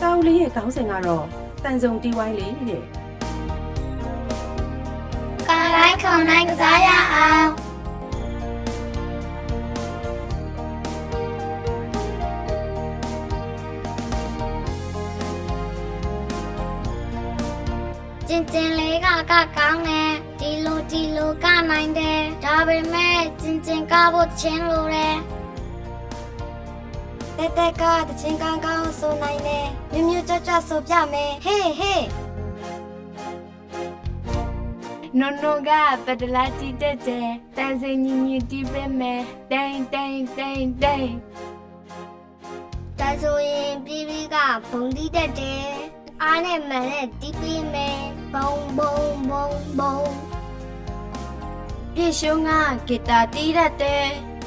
စာအုပ်လေးရဲ့ခေါင်းစဉ်ကတော့တန်စုံတီးဝိုင်းလေးတဲ့ကာလိုက်ခုံနိုင်ကစားရအောင်ကျင်ကျင်လေးကကကောင်းတယ်ဒီလိုဒီလိုကနိုင်တယ်ဒါပေမဲ့ကျင်ကျင်ကဖို့ချင်းလို့တယ်တက်တက်ကတချင်းကောင်းကောင်းဆိုနိုင်တယ်မြမြ ကြွကြွဆိုပြမယ်ဟေးဟေးနိုနိုကပဒလာတီတက်တဲ့တန်စင်ညီညီတီးပေးမယ်တိန်တိန်တိန်တိန်ဒါဆိုရင်ပြီးပြီးကဘုံတီးတတ်တယ်အားနဲ့မှန်နဲ့တီးပြီးမယ်ဘုံဘုံဘုံဘုံပြည့်ရှုံးကဂီတာတီးတတ်တယ်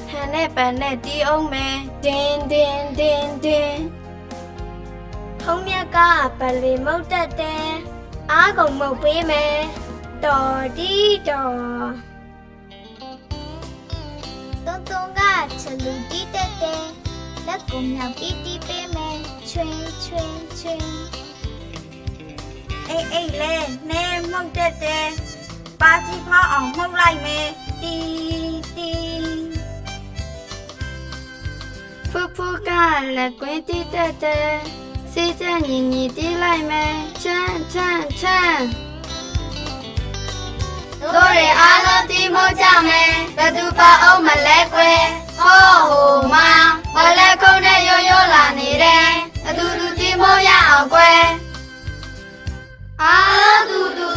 ဟန်နဲ့ပန်နဲ့တီးအောင်မယ်တင်းတင်းတင်းတင်း ထုံးမြက်ကပလီမုတ်တတ်တယ်အားကုန်မုတ်ပေးမယ်တော်တီတော်တုံးတုံးကချလူတီးတတ်တယ်လက်ကုံမြောက်တီးတီးပေးမယ်ချွင်းချွင်းချွင်းအေးအေးလဲနဲမှုတ်တက်တယ်ပါကြီးဖောက်အောင်မှုတ်လိုက်မယ်တီတီဖူဖူကလက်ကွင်းတီးတတ်တယ် စီချမ်းညီညီတီးလိုက်မယ်ချမ်းချမ်းချမ်းတို့ရအားလုံးတီးမို့ကြမယ်ဘသူပါအောင်မလဲကွယ်ဟိုးဟိုမဘလက်ခုံးနဲ့ရိုးရိုးလာနေတယ်အတူတူတီးမို့ရအောင်ကွယ်အားလုံးတူတူ